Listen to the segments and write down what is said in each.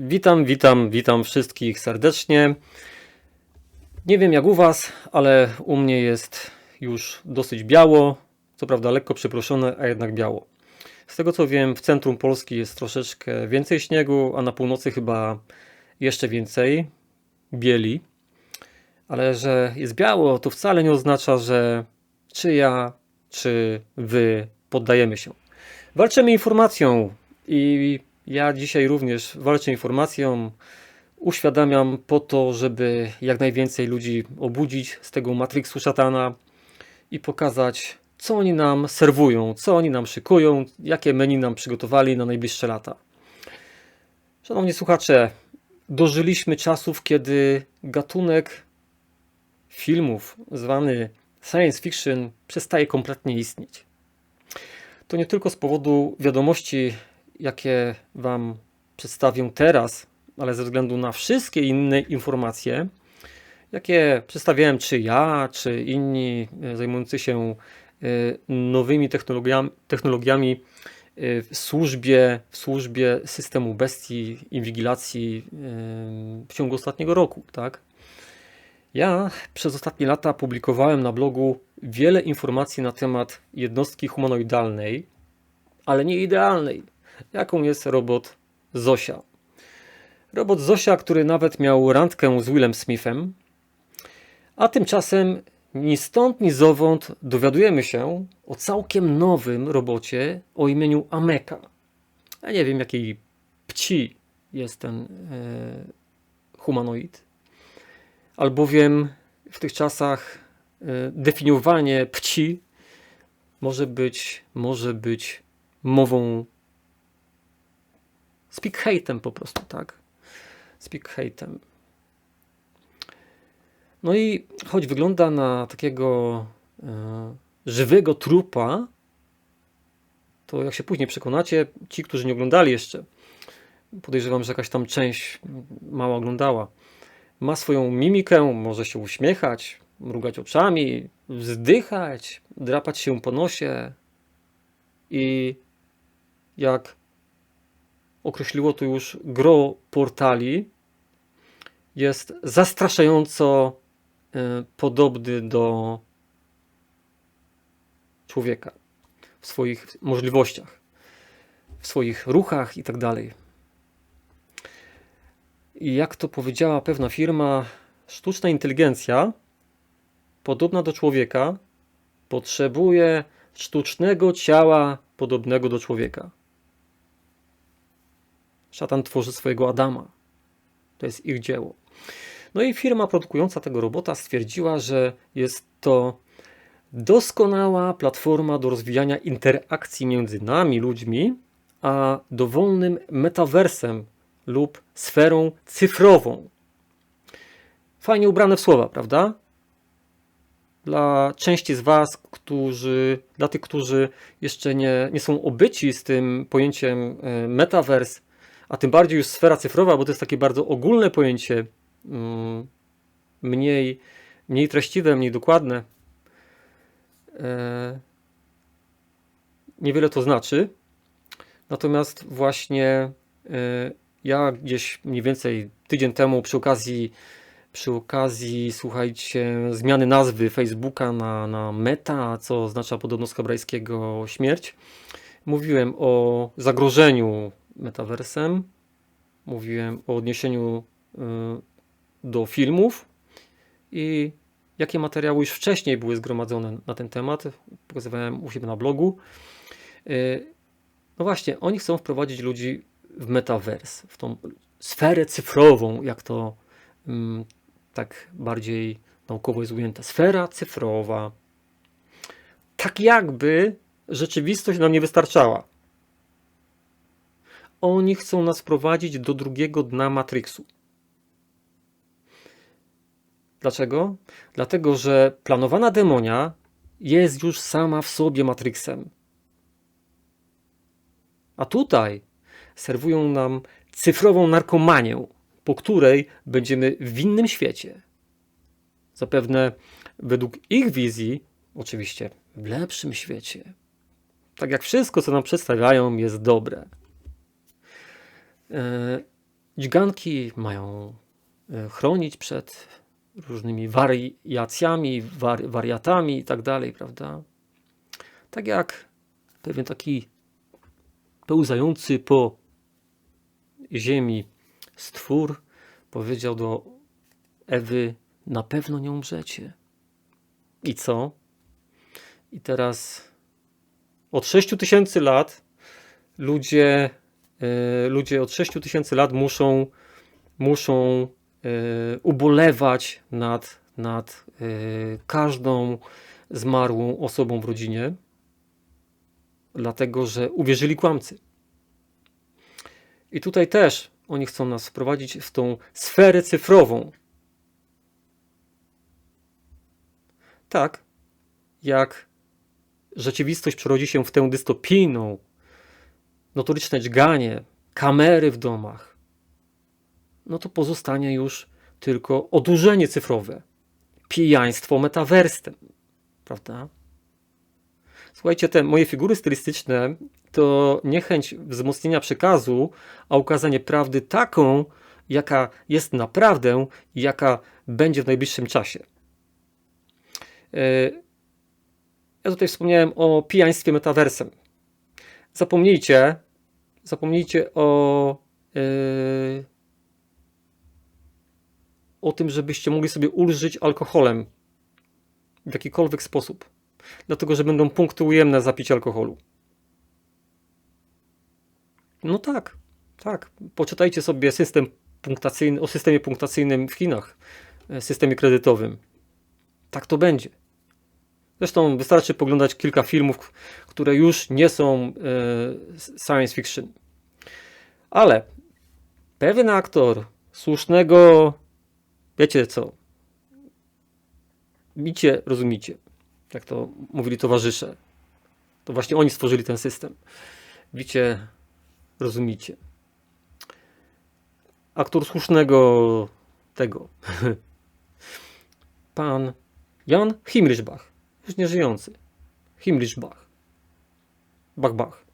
Witam, witam, witam wszystkich serdecznie. Nie wiem jak u Was, ale u mnie jest już dosyć biało. Co prawda lekko przyproszone, a jednak biało. Z tego co wiem, w centrum Polski jest troszeczkę więcej śniegu, a na północy chyba jeszcze więcej bieli. Ale że jest biało, to wcale nie oznacza, że czy ja, czy Wy poddajemy się. Walczymy informacją i ja dzisiaj również walczę informacją. Uświadamiam po to, żeby jak najwięcej ludzi obudzić z tego matriksu szatana i pokazać, co oni nam serwują, co oni nam szykują, jakie menu nam przygotowali na najbliższe lata. Szanowni słuchacze, dożyliśmy czasów, kiedy gatunek filmów zwany science fiction przestaje kompletnie istnieć. To nie tylko z powodu wiadomości, jakie Wam przedstawię teraz, ale ze względu na wszystkie inne informacje, jakie przedstawiałem czy ja, czy inni e, zajmujący się e, nowymi technologiami, technologiami e, w służbie, w służbie systemu bestii inwigilacji w ciągu ostatniego roku, tak? Ja przez ostatnie lata publikowałem na blogu wiele informacji na temat jednostki humanoidalnej, ale nie idealnej, jaką jest robot Zosia. Robot Zosia, który nawet miał randkę z Willem Smithem, a tymczasem ni stąd, ni zowąd dowiadujemy się o całkiem nowym robocie o imieniu Ameka. Ja nie wiem, jakiej pci jest ten e, humanoid, albowiem w tych czasach e, definiowanie pci może być, może być mową speak hate'em po prostu, tak? Speak hate'em. No i choć wygląda na takiego e, żywego trupa, to jak się później przekonacie, ci, którzy nie oglądali jeszcze, podejrzewam, że jakaś tam część mała oglądała, ma swoją mimikę, może się uśmiechać, mrugać oczami, wzdychać, drapać się po nosie i jak określiło to już gro portali, jest zastraszająco e, podobny do człowieka w swoich możliwościach, w swoich ruchach i tak dalej. I jak to powiedziała pewna firma, sztuczna inteligencja, podobna do człowieka, potrzebuje sztucznego ciała podobnego do człowieka. Szatan tworzy swojego Adama. To jest ich dzieło. No i firma produkująca tego robota stwierdziła, że jest to doskonała platforma do rozwijania interakcji między nami, ludźmi, a dowolnym metaversem lub sferą cyfrową. Fajnie ubrane w słowa, prawda? Dla części z Was, którzy, dla tych, którzy jeszcze nie, nie są obyci z tym pojęciem e, metaverse, a tym bardziej już sfera cyfrowa, bo to jest takie bardzo ogólne pojęcie, mm, mniej, mniej treściwe, mniej dokładne. E, niewiele to znaczy. Natomiast właśnie e, ja gdzieś mniej więcej tydzień temu przy okazji przy okazji, słuchajcie, zmiany nazwy Facebooka na, na Meta, co oznacza podobno z hebrajskiego śmierć, mówiłem o zagrożeniu metaversem, mówiłem o odniesieniu y, do filmów i jakie materiały już wcześniej były zgromadzone na ten temat. Pokazywałem u siebie na blogu. Y, no właśnie, oni chcą wprowadzić ludzi w metavers, w tą sferę cyfrową, jak to mm, tak bardziej naukowo jest ujęte. Sfera cyfrowa. Tak jakby rzeczywistość nam nie wystarczała. Oni chcą nas prowadzić do drugiego dna Matrixu. Dlaczego? Dlatego, że planowana demonia jest już sama w sobie Matrixem. A tutaj serwują nam cyfrową narkomanię, po której będziemy w innym świecie. Zapewne według ich wizji, oczywiście w lepszym świecie. Tak jak wszystko, co nam przedstawiają, jest dobre. E, dźganki mają e, chronić przed różnymi wariacjami, wari, wariatami i tak dalej, prawda? Tak jak pewien taki pełzający po ziemi stwór powiedział do Ewy: Na pewno nie umrzecie. I co? I teraz od 6 tysięcy lat ludzie, ludzie od 6 tysięcy lat muszą, muszą e, ubolewać nad, nad e, każdą zmarłą osobą w rodzinie, dlatego że uwierzyli kłamcy. I tutaj też oni chcą nas wprowadzić w tą sferę cyfrową. Tak, jak rzeczywistość przerodzi się w tę dystopijną, notoryczne dźganie, kamery w domach, no to pozostanie już tylko odurzenie cyfrowe, pijaństwo metaversem, prawda? Słuchajcie, te moje figury stylistyczne to niechęć wzmocnienia przekazu, a ukazanie prawdy taką, jaka jest naprawdę i jaka będzie w najbliższym czasie. E, ja tutaj wspomniałem o pijaństwie metaversem. Zapomnijcie, zapomnijcie o, yy, o tym, żebyście mogli sobie ulżyć alkoholem w jakikolwiek sposób. Dlatego, że będą punkty ujemne za picie alkoholu. No tak, tak. Poczytajcie sobie system punktacyjny, o systemie punktacyjnym w Chinach, e, systemie kredytowym. Tak to będzie. Zresztą wystarczy poglądać kilka filmów, które już nie są e, science fiction. Ale pewien aktor słusznego, wiecie co, widzicie, rozumicie, jak to mówili towarzysze. To właśnie oni stworzyli ten system. Widzicie, rozumicie. Aktor słusznego tego. Pan Jan Himmelbach już nieżyjący. Himmlisch Bach. Bach Bach.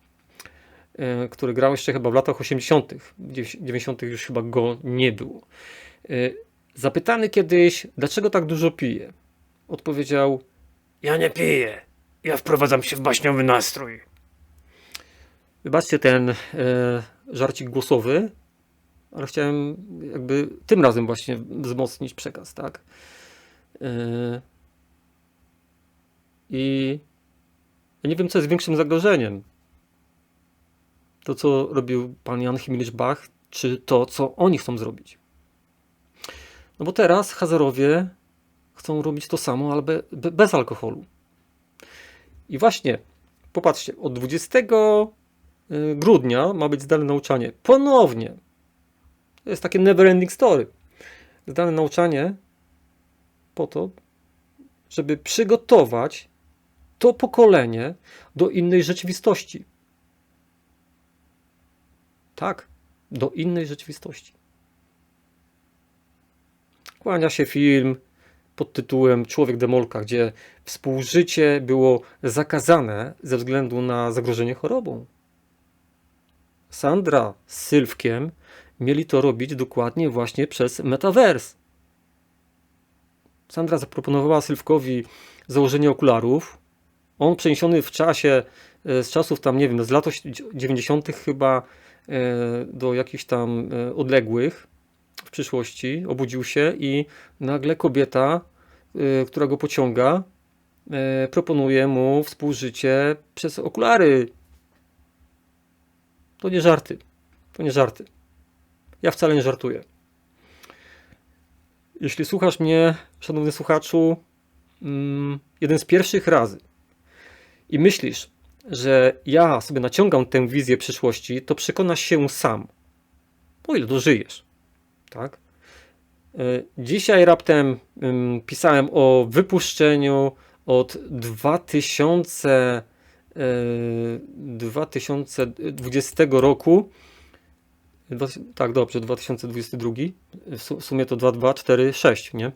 E, który grał jeszcze chyba w latach 80., w 90. już chyba go nie było. E, zapytany kiedyś, dlaczego tak dużo pije, odpowiedział: Ja nie piję, ja wprowadzam się w baśniowy nastrój. Wybaczcie ten e, żarcik głosowy, ale chciałem jakby tym razem właśnie wzmocnić przekaz, tak? E, i ja nie wiem, co jest większym zagrożeniem. To, co robił pan Jan Himilcz Bach, czy to, co oni chcą zrobić. No bo teraz Hazarowie chcą robić to samo, ale be, be, bez alkoholu. I właśnie, popatrzcie, od 20 y, grudnia ma być zdalne nauczanie. Ponownie. To jest takie never ending story. Zdalne nauczanie po to, żeby przygotować to pokolenie do innej rzeczywistości. Tak, do innej rzeczywistości. Kłania się film pod tytułem Człowiek Demolka, gdzie współżycie było zakazane ze względu na zagrożenie chorobą. Sandra z Sylwkiem mieli to robić dokładnie właśnie przez Metaverse. Sandra zaproponowała Sylwkowi założenie okularów, on przeniesiony w czasie, e, z czasów tam, nie wiem, z lat 90. chyba e, do jakichś tam e, odległych w przyszłości, obudził się i nagle kobieta, która go pociąga, proponuje mu współżycie przez okulary. To nie żarty. To nie żarty. Ja wcale nie żartuję. Jeśli słuchasz mnie, szanowny słuchaczu, mm, jeden z pierwszych razy, i myślisz, że ja sobie naciągam tę wizję przyszłości, to przekonasz się sam, o ile dożyjesz. Tak? E, dzisiaj raptem pisałem o wypuszczeniu od 2000, 2020 e, roku. Tak, dobrze, 2022. W sumie to 2246, nie?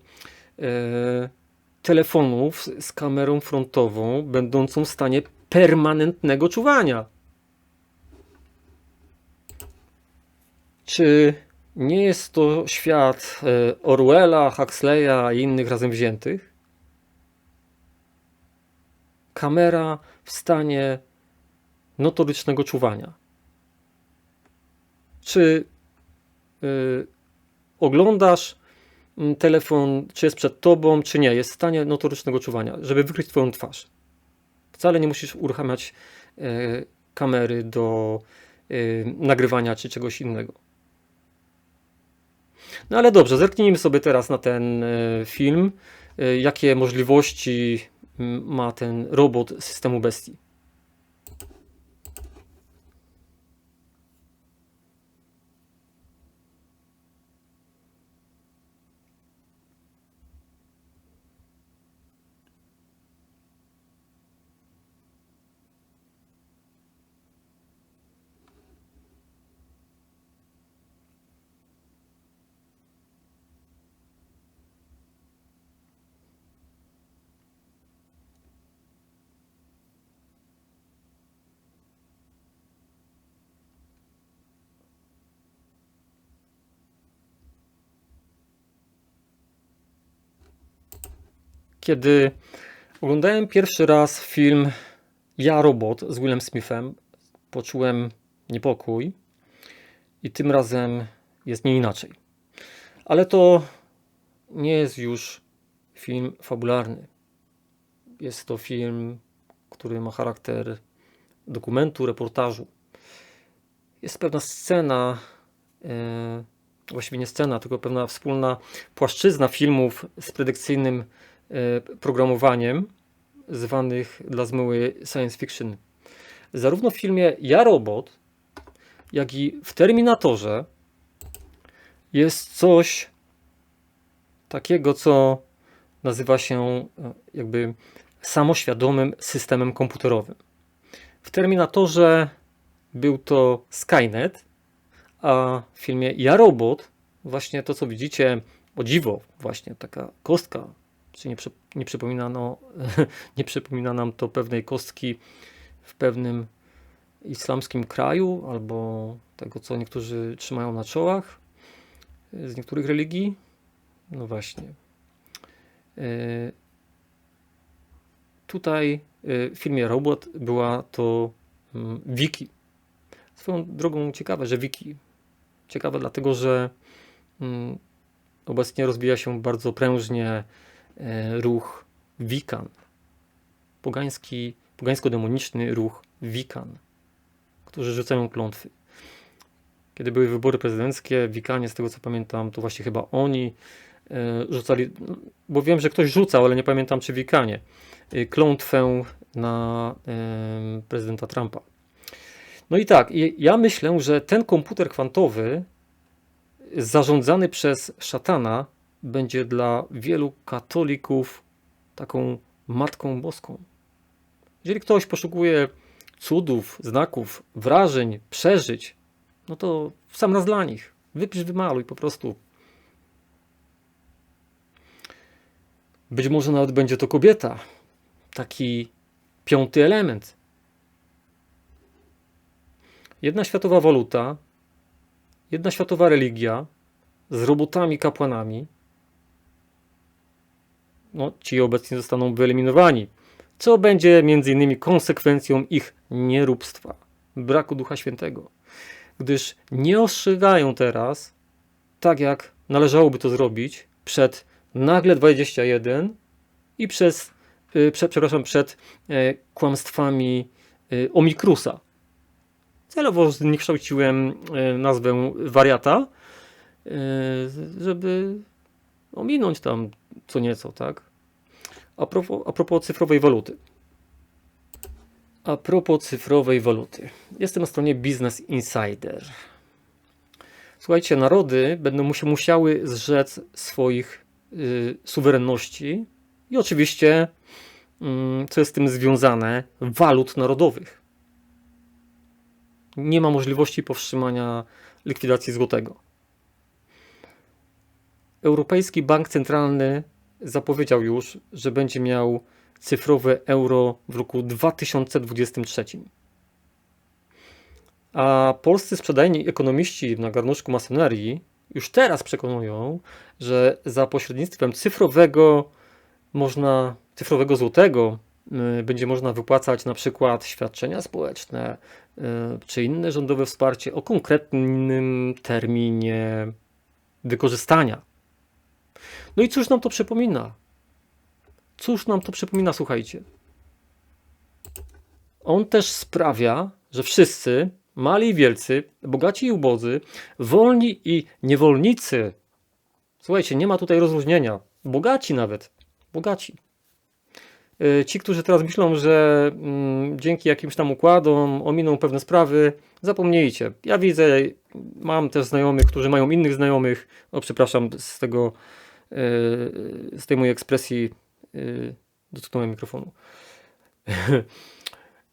Telefonów z kamerą frontową, będącą w stanie permanentnego czuwania. Czy nie jest to świat e, Orwella, Huxleya i innych razem wziętych. Kamera w stanie notorycznego czuwania. Czy y, oglądasz telefon, czy jest przed tobą, czy nie, jest w stanie notorycznego czuwania, żeby wykryć twoją twarz. Wcale nie musisz uruchamiać y, kamery do y, nagrywania czy czegoś innego. No ale dobrze, zerknijmy sobie teraz na ten film. Jakie możliwości mm, ma ten robot systemu bestii? Kiedy oglądałem pierwszy raz film Ja Robot z Willem Smithem, poczułem niepokój i tym razem jest nie inaczej. Ale to nie jest już film fabularny. Jest to film, który ma charakter dokumentu, reportażu. Jest pewna scena, yy, właściwie nie scena, tylko pewna wspólna płaszczyzna filmów z predykcyjnym E, programowaniem zwanych dla zmyły science fiction. Zarówno w filmie Ja Robot, jak i w Terminatorze jest coś takiego, co nazywa się e, jakby samoświadomym systemem komputerowym. W Terminatorze był to Skynet, a w filmie Ja Robot właśnie to, co widzicie, o dziwo, właśnie taka kostka czy nie, nie, przypomina, no, nie przypomina nam to pewnej kostki w pewnym islamskim kraju, albo tego, co niektórzy trzymają na czołach z niektórych religii? No właśnie. E, tutaj e, w filmie Robot była to mm, Wiki. Swoją drogą ciekawe, że Wiki. Ciekawe dlatego, że mm, obecnie rozwija się bardzo prężnie E, ruch Wikan. Pogański, pogańsko-demoniczny ruch Wikan, którzy rzucają klątwy. Kiedy były wybory prezydenckie, Wikanie, z tego co pamiętam, to właśnie chyba oni e, rzucali, bo wiem, że ktoś rzucał, ale nie pamiętam czy Wikanie, e, klątwę na prezydenta Trumpa. No i tak, ja myślę, że ten komputer kwantowy zarządzany przez szatana będzie dla wielu katolików taką matką boską. Jeżeli ktoś poszukuje cudów, znaków, wrażeń, przeżyć, no to w sam raz dla nich. Wypisz, wymaluj po prostu. Być może nawet będzie to kobieta. Taki piąty element. Jedna światowa waluta, jedna światowa religia z robotami kapłanami, no, ci obecni zostaną wyeliminowani, co będzie między innymi konsekwencją ich nieróbstwa, braku Ducha Świętego, gdyż nie ostrzegają teraz, tak jak należałoby to zrobić, przed nagle 21 i przez, yy, prze, przepraszam, przed yy, kłamstwami yy, Omikrusa. Celowo zniekształciłem yy, nazwę wariata, żeby ominąć tam co nieco, tak? A propos, a propos cyfrowej waluty. A propos cyfrowej waluty. Jestem na stronie Business Insider. Słuchajcie, narody będą się musiały zrzec swoich y, suwerenności i oczywiście, y, co jest z tym związane, walut narodowych. Nie ma możliwości powstrzymania likwidacji złotego. Europejski Bank Centralny zapowiedział już, że będzie miał cyfrowe euro w roku 2023. A polscy sprzedajni ekonomiści na garnuszku masonerii już teraz przekonują, że za pośrednictwem cyfrowego można, cyfrowego złotego y, będzie można wypłacać na przykład świadczenia społeczne y, czy inne rządowe wsparcie o konkretnym terminie wykorzystania. No i cóż nam to przypomina? Cóż nam to przypomina, słuchajcie? On też sprawia, że wszyscy, mali i wielcy, bogaci i ubodzy, wolni i niewolnicy, słuchajcie, nie ma tutaj rozróżnienia, bogaci nawet, bogaci. Y, Ci, którzy teraz myślą, że mm, dzięki jakimś tam układom ominą pewne sprawy, zapomnijcie. Ja widzę, mam też znajomych, którzy mają innych znajomych. O, przepraszam, z tego, z tej mojej ekspresji y, dotknąłem mikrofonu. Y,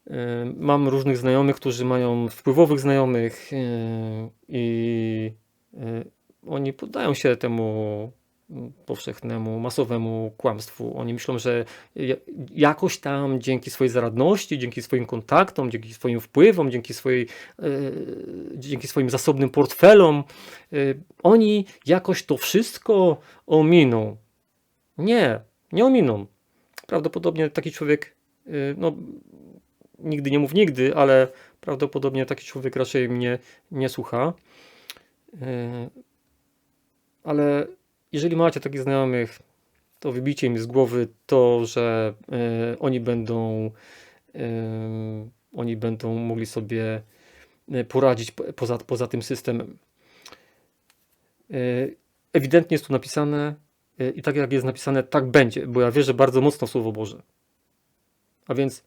Mam różnych znajomych, którzy mają wpływowych znajomych y, i oni poddają się temu powszechnemu, masowemu kłamstwu. Oni myślą, że ja- jakoś tam dzięki swojej zaradności, dzięki swoim kontaktom, dzięki swoim wpływom, dzięki, swojej, y, dzięki swoim zasobnym portfelom, y, oni jakoś to wszystko ominą. Nie, nie ominą. Prawdopodobnie taki człowiek, y, no nigdy nie mów nigdy, ale prawdopodobnie taki człowiek raczej mnie nie słucha. Ale jeżeli macie takich znajomych, to wybijcie im z głowy to, że yy, oni będą yy, oni będą mogli sobie yy, poradzić po- poza, poza tym systemem. Yy, Ewidentnie jest tu napisane yy, i tak jak jest napisane, tak będzie, bo ja wierzę bardzo mocno w Słowo Boże. A więc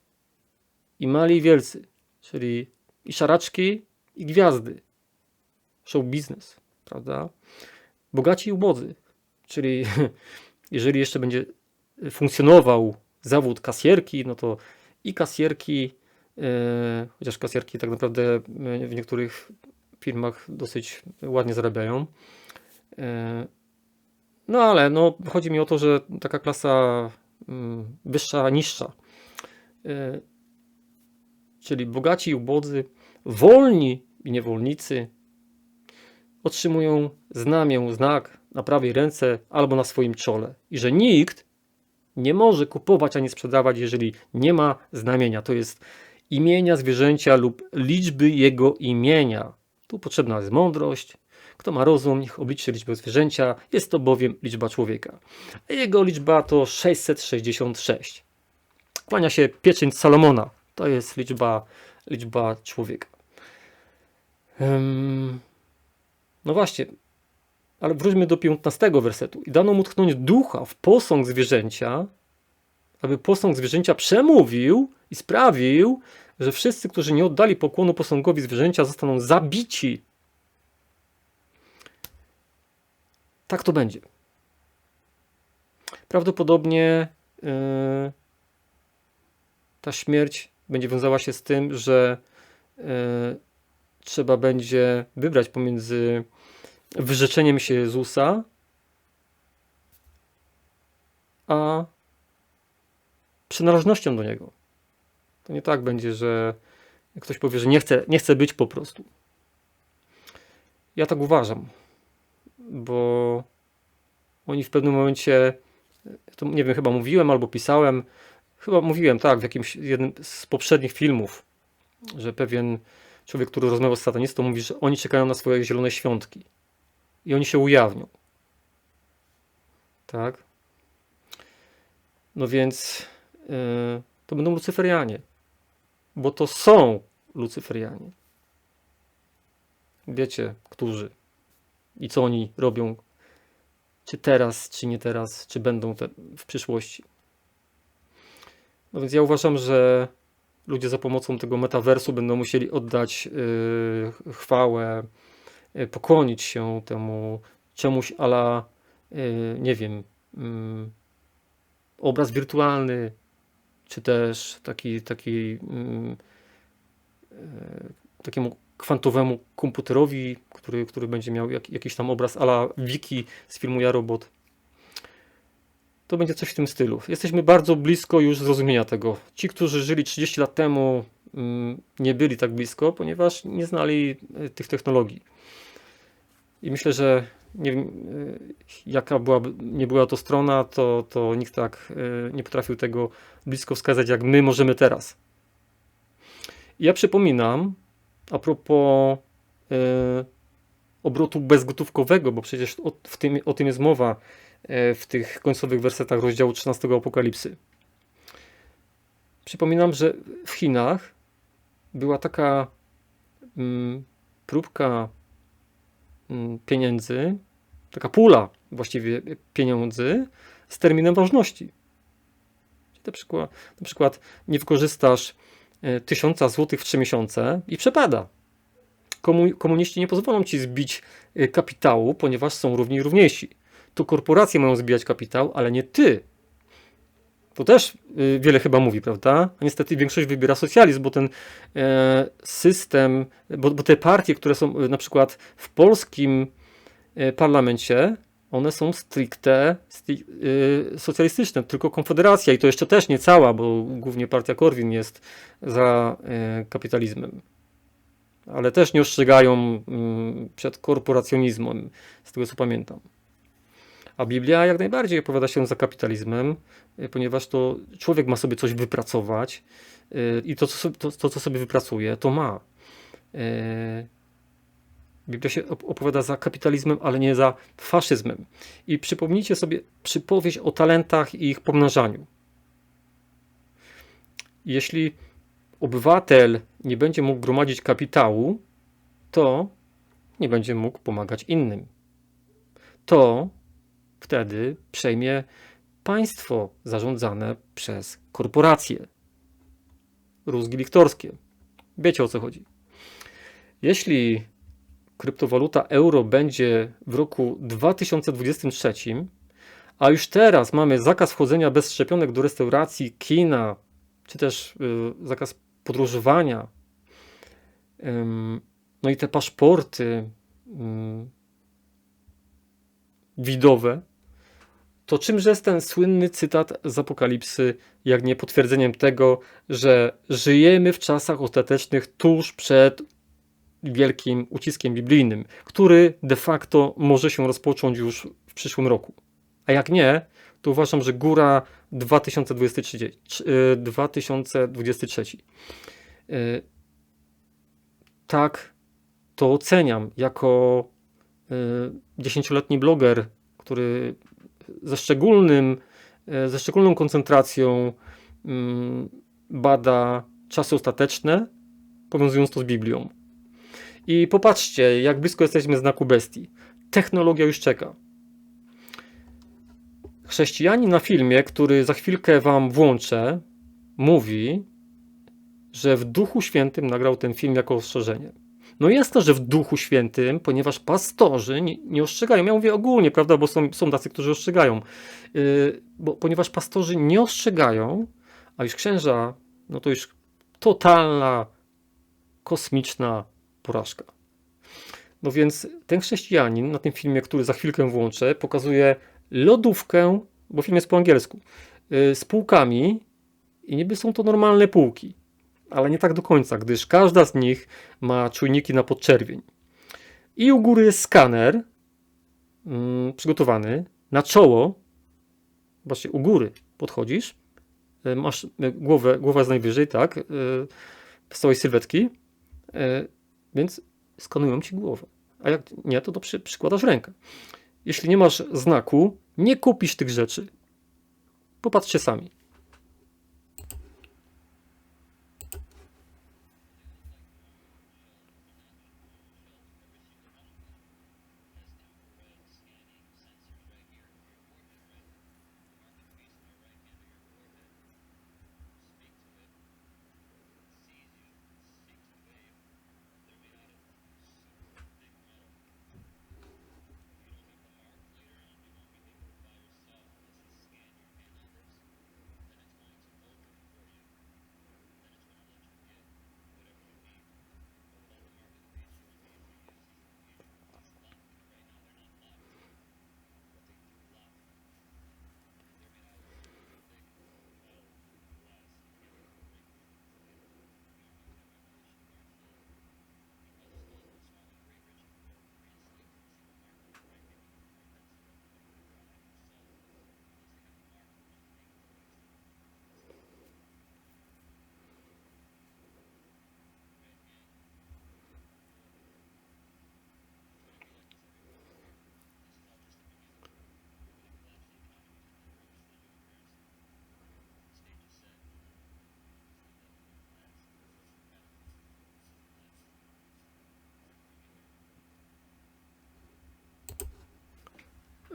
i mali i wielcy, czyli i szaraczki, i gwiazdy. Show biznes, prawda? Bogaci i ubodzy, czyli jeżeli jeszcze będzie funkcjonował zawód kasjerki, no to i kasjerki, e, chociaż kasjerki tak naprawdę e, w niektórych firmach dosyć ładnie zarabiają. E, no ale no, chodzi mi o to, że taka klasa mm, wyższa, niższa. czyli bogaci i ubodzy, wolni i niewolnicy, otrzymują znamię, znak na prawej ręce albo na swoim czole. I że nikt nie może kupować ani sprzedawać, jeżeli nie ma znamienia. To jest imienia zwierzęcia lub liczby jego imienia. Tu potrzebna jest mądrość. Kto ma rozum, niech obliczy liczbę zwierzęcia. Jest to bowiem liczba człowieka. Jego liczba to 666. Kłania się pieczęć Salomona. To jest liczba, liczba człowieka. Em, no właśnie, ale wróćmy do 15 wersetu. I dano mu tknąć ducha w posąg zwierzęcia, aby posąg zwierzęcia przemówił i sprawił, że wszyscy, którzy nie oddali pokłonu posągowi zwierzęcia, zostaną zabici. Tak to będzie. Prawdopodobnie yy, ta śmierć będzie wiązała się z tym, że yy, trzeba będzie wybrać pomiędzy wyrzeczeniem się Jezusa, a przynależnością do Niego. To nie tak będzie, że ktoś powie, że nie chce, nie chce być po prostu. Ja tak uważam, bo oni w pewnym momencie, to nie wiem, chyba mówiłem albo pisałem, chyba mówiłem, tak, w jakimś jednym z poprzednich filmów, że pewien człowiek, który rozmawiał z satanistą, mówi, że oni czekają na swoje zielone świątki i oni się ujawnią. Tak? No więc yy, to będą Lucyferianie, bo to są Lucyferianie. Wiecie, którzy i co oni robią, czy teraz, czy nie teraz, czy będą te w przyszłości. No więc ja uważam, że ludzie za pomocą tego metaversu będą musieli oddać yy, chwałę, pokłonić się temu czemuś ala, yy, nie wiem, mm, obraz wirtualny, czy też taki, taki mm, yy, takiemu kwantowemu komputerowi, który, który będzie miał jak, jakiś tam obraz ala wiki z filmu Ja Robot. To będzie coś w tym stylu. Jesteśmy bardzo blisko już zrozumienia tego. Ci, którzy żyli 30 lat temu, mm, nie byli tak blisko, ponieważ nie znali tych technologii. I myślę, że nie wiem, y, jaka nie była to strona, to, to nikt tak y, nie potrafił tego blisko wskazać, jak my możemy teraz. Ja przypominam, a propos y, obrotu bezgotówkowego, bo przecież o, w tym, o tym jest mowa w tych końcowych wersetach rozdziału 13 Apokalipsy. Przypominam, że w Chinach była taka mm, próbka pieniędzy, taka pula właściwie pieniędzy z terminem ważności. Na przykład, na przykład nie wykorzystasz e, tysiąca złotych w trzy miesiące i przepada. Komu, komuniści nie pozwolą ci zbić e, kapitału, ponieważ są równi i równiejsi. To korporacje mają zbijać kapitał, ale nie ty. To też y, wiele chyba mówi, prawda? A niestety większość wybiera socjalizm, bo ten e, system, bo, bo te partie, które są y, na przykład w polskim e, parlamencie, one są stricte stri, y, socjalistyczne, tylko Konfederacja i to jeszcze też nie cała, bo głównie partia Korwin jest za e, kapitalizmem. Ale też nie ostrzegają mm, przed korporacjonizmem, z tego co pamiętam. A Biblia jak najbardziej opowiada się za kapitalizmem, y, ponieważ to człowiek ma sobie coś wypracować y, i to, co, to, to, co sobie wypracuje, to ma. Y, Biblia się opowiada za kapitalizmem, ale nie za faszyzmem. I przypomnijcie sobie przypowieść o talentach i ich pomnażaniu. Jeśli obywatel nie będzie mógł gromadzić kapitału, to nie będzie mógł pomagać innym. To wtedy przejmie państwo zarządzane przez korporacje. Rózgi liktorskie. Wiecie o co chodzi. Jeśli kryptowaluta euro będzie w roku 2023, a już teraz mamy zakaz wchodzenia bez szczepionek do restauracji, kina, czy też y, zakaz podróżowania, ym, no i te paszporty, ym, widowe, to czymże jest ten słynny cytat z Apokalipsy, jak nie potwierdzeniem tego, że żyjemy w czasach ostatecznych tuż przed wielkim uciskiem biblijnym, który de facto może się rozpocząć już w przyszłym roku. A jak nie, to uważam, że góra 2023. 2023. Y, tak to oceniam jako y, dziesięcioletni bloger, który ze szczególnym, e, ze szczególną koncentracją mm, bada czasy ostateczne, powiązując to z Biblią. I popatrzcie, jak blisko jesteśmy znaku bestii. Technologia już czeka. Chrześcijanin na filmie, który za chwilkę wam włączę, mówi, że w Duchu Świętym nagrał ten film jako ostrzeżenie. No jasne, że w Duchu Świętym, ponieważ pastorzy nie, nie ostrzegają. Ja mówię ogólnie, prawda, bo są, są tacy, którzy ostrzegają. Yy, bo, ponieważ pastorzy nie ostrzegają, a już księża, no to już totalna, kosmiczna porażka. No więc ten chrześcijanin na tym filmie, który za chwilkę włączę, pokazuje lodówkę, bo film jest po angielsku, yy, z półkami i niby są to normalne półki ale nie tak do końca, gdyż każda z nich ma czujniki na podczerwień. I u góry jest skaner mm, przygotowany na czoło. Właśnie u góry podchodzisz, e, masz e, głowę, głowa jest najwyżej, tak, z e, całej sylwetki, więc skanują ci głowę. A jak nie, to, to przy, przykładasz rękę. Jeśli nie masz znaku, nie kupisz tych rzeczy. Popatrzcie sami.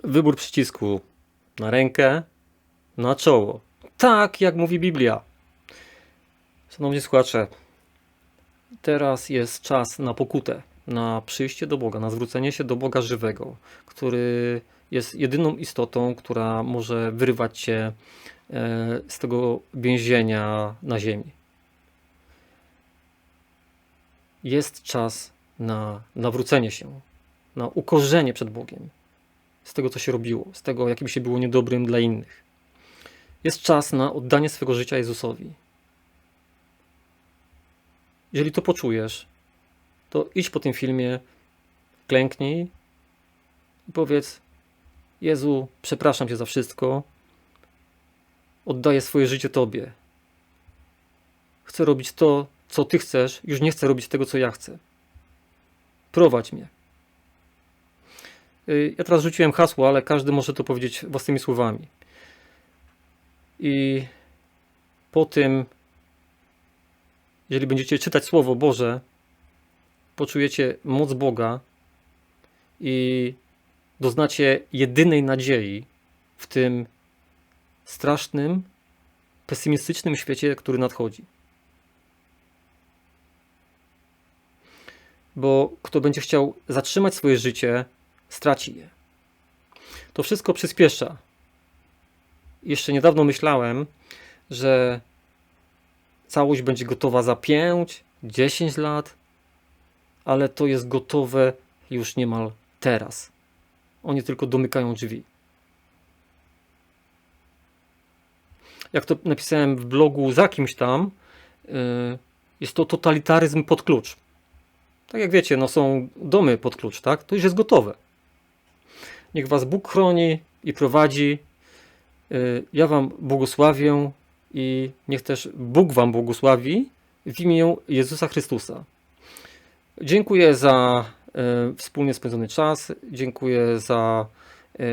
Wybór przycisku na rękę, na czoło. Tak, jak mówi Biblia. Szanowni słuchacze, teraz jest czas na pokutę, na przyjście do Boga, na zwrócenie się do Boga żywego, który jest jedyną istotą, która może wyrywać cię e, z tego więzienia na ziemi. Jest czas na nawrócenie się, na ukorzenie przed Bogiem z tego, co się robiło, z tego, jakim się było niedobrym dla innych. Jest czas na oddanie swego życia Jezusowi. Jeżeli to poczujesz, to idź po tym filmie, klęknij i powiedz: Jezu, przepraszam Cię za wszystko. Oddaję swoje życie Tobie. Chcę robić to, co Ty chcesz, już nie chcę robić tego, co ja chcę. Prowadź mnie. Y, Ja teraz rzuciłem hasło, ale każdy może to powiedzieć własnymi słowami. I po tym, jeżeli będziecie czytać Słowo Boże, poczujecie moc Boga i doznacie jedynej nadziei w tym strasznym, pesymistycznym świecie, który nadchodzi. Bo kto będzie chciał zatrzymać swoje życie, straci je. To wszystko przyspiesza. Jeszcze niedawno myślałem, że całość będzie gotowa za 5, 10 lat, ale to jest gotowe już niemal teraz. Oni tylko domykają drzwi. Jak to napisałem w blogu za kimś tam, yy, jest to totalitaryzm pod klucz. Tak jak wiecie, no są domy pod klucz, tak? To już jest gotowe. Niech was Bóg chroni i prowadzi. Yy, Ja wam błogosławię i niech też Bóg wam błogosławi w imię Jezusa Chrystusa. Dziękuję za e, wspólnie spędzony czas. Dziękuję za e,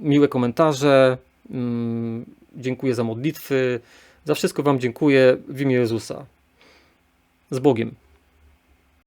miłe komentarze. Mm, dziękuję za modlitwy. Za wszystko Wam dziękuję w imię Jezusa. Z Bogiem.